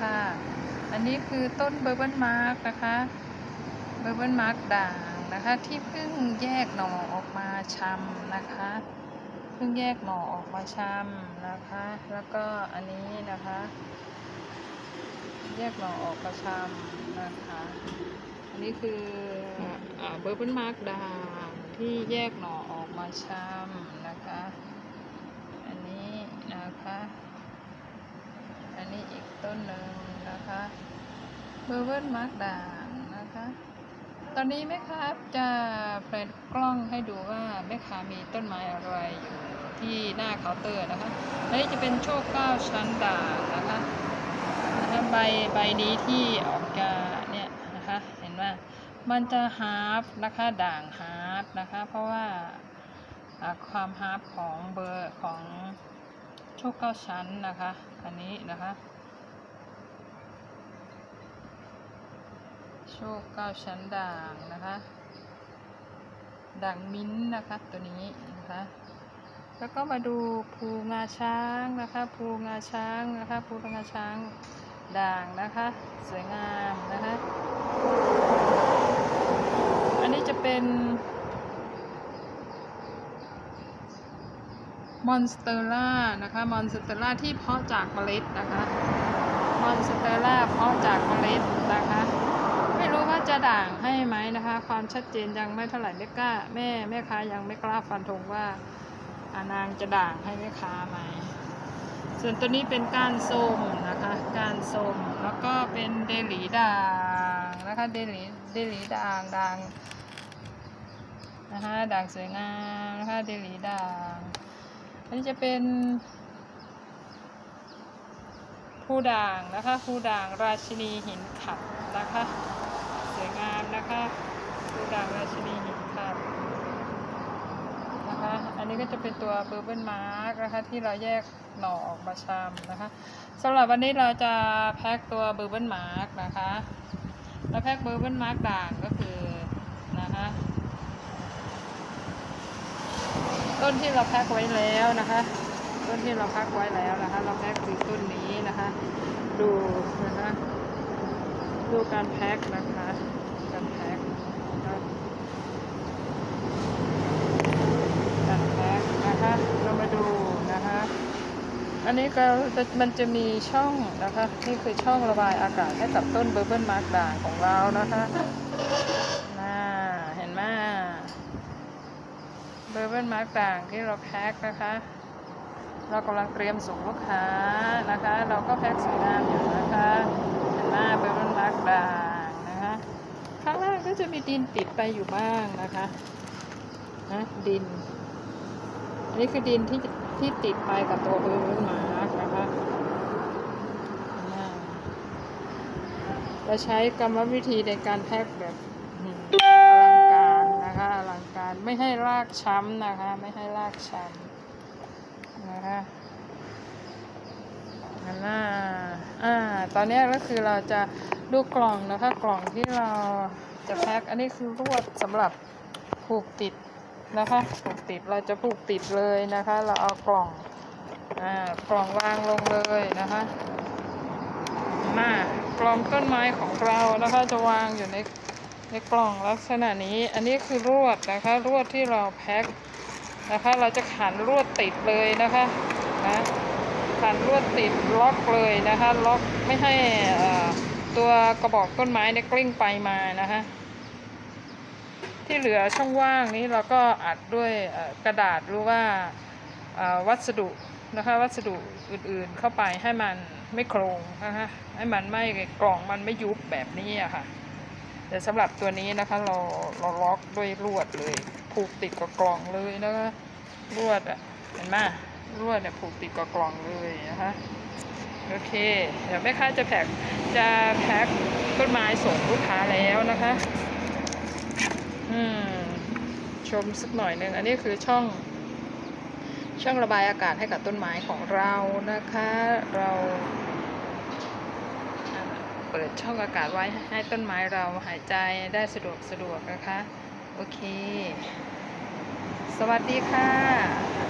ค่ะ อันนี้คือต้นเบอร์เบิลมาร์กนะคะ เบอร์เบิลมาร์กด่างนะคะ ที่เพิ่งแยกหน่อออกมาชำนะคะ เพิ่งแยกหน่อออกมาชำนะคะ แล้วก็อันนี้นะคะ แยกหน่อออกมาชำนะคะ อันนี้คือเบอร์เบิลมาร์กด่างที่แยกหน่อออกมาชำนะคะ อันนี้นะคะ อันนี้อีกต้นหนึ่งนะคะ เบอร์เบิลมาร์กด่างนะคะ ตอนนี้แม่ค้าจะเปิดกล้องให้ดูว่าแม่ค้ามีต้นไม้อะไรอยู่ที่หน้าเคาน์เตอร์นะคะอันนี้จะเป็นโชคเก้าชั้นด่างนะคะนะคะใบใบนี้ที่ออกจะเนี่ยนะคะ เห็นว่ามันจะฮาร์ฟนะคะด่างฮาร์ฟนะคะ เพราะว่าความฮาร์ฟของเบอร์ของโชคเก้าชั้นนะคะ อันนี้นะคะ โชคเก้าชั้นด่างนะคะ ด่างมิ้นท์นะคะตัวนี้นะคะ แล้วก็มาดูภูงาช้างนะคะภูงาช้างนะคะภูงาช้างด่างนะคะ สวยงามนะคะอันนี้จะเป็นมอนสเตอร่านะคะมอนสเตอร่าที่เพาะจากเมล็ดนะคะมอนสเตอร่าเพาะจากเมล็ดนะคะ ไม่รู้ว่าจะ ด่างให้ไหมนะคะ ความชัดเจนยังไม่เท่าไหร่ไม่กล้า แม่แม่ค้ายังไม่กล้าฟันธงว่าอานางจะด่างให้แม่ค้าไหม ส่วนตัวนี้เป็นก้านส้มนะคะก้านส้มแล้วก็เป็นเดลีด่างนะคะเดลีเดลีด่างด่างนะคะด่างสวยงามนะคะเดลีด่างอันนี้จะเป็นผู้ด่างนะคะผู้ด่างราชินีหินขัดนะคะ วยงามนะคะผู้ด่างราชินีหินขัดนะคะ อันนี้ก็จะเป็นตัวเบอร์เบิลมาร์กนะคะที่เราแยกหน่อออกมาชำนะคะสำหรับวันนี้เราจะแพ็คตัวเบอร์เบิลมาร์กนะคะแล้วแพ็คเบอร์เบิลมาร์กด่างก็คือนะคะต้นที่เราแพ็คไว้แล้วนะคะ ต้นที่เราแพ็คไว้แล้วนะคะ เราแพ็คคือต้นนี้นะคะ ดู ดูการแพ็คนะคะ การแพ็คการแพ็คนะคะ เรามาดูนะคะ อันนี้ก็มันจะมีช่องนะคะ นี่คือช่องระบายอากาศให้กับต้นเบอร์เบิลมาร์กด่างของเรานะคะน่าเห็นไหมเบอร์เบิลมาร์กด่างที่เราแพ็คนะคะ เรากำลังเตรียมส่งลูกค้านะคะ เราก็แพ็คสวยงามอยู่นะคะเห็นหมเบอร์เบิลมาร์กด่างนะคะข้างล่างก็จะมีดินติดไปอยู่บ้างนะคะนะดิน อันนี้คือดินที่ที่ติดไปกับตัวเบอร์เบิลมาร์กนะคะอ่าเราใช้กรรมวิธีในการแพ็คแบบอืมอลังการนะคะอลังการไม่ให้รากช้ำนะคะ ไม่ให้รากช้ำ นะคะอันน่าอ่า ตอนนี้ก็คือเราจะดูกล่องนะคะกล่องที่เราจะแพ็คอันนี้คือลวดสำหรับผูกติดนะคะผูกติดเราจะผูกติดเลยนะคะ เราเอากล่องอ่ากล่องวางลงเลยนะคะมากล่องต้นไม้ของเรานะคะจะวางอยู่ในในกล่องลักษณะนี้ อันนี้คือลวดนะคะลวดที่เราแพ็ค นะคะ เราจะขันลวดติดเลยนะคะนะขันลวดติดล็อกเลยนะคะ ล็อกไม่ให้ตัวกระบอกต้นไม้เนี่ยกลิ้งไปมานะคะที่เหลือช่องว่างนี้เราก็อัดด้วยกระดาษหรือว่าวัสดุนะคะวัสดุอื่นๆเข้าไปให้มันไม่โครงนะคะให้มันไม่กล่องมันไม่ยุบแบบนี้อะค่ะแต่สำหรับตัวนี้นะคะเราเราล็อกด้วยลวดเลยผูกติดกับกล่องเลยนะคะ ลวดอะเห็นไหมลวดเนี่ยผูกติดกับกล่องเลยนะคะโอเค เดี๋ยวแม่ค้าจะแพ็คจะแพ็คต้นไม้ส่งลูกค้าแล้วนะคะ อืม ชมสักหน่อยหนึ่ง อันนี้คือช่อง ช่องระบายอากาศให้กับต้นไม้ของเรานะคะ เราเปิดช่องอากาศไว้ให้ต้นไม้เราหายใจได้สะดวกสะดวกนะคะ โอเค สวัสดีค่ะ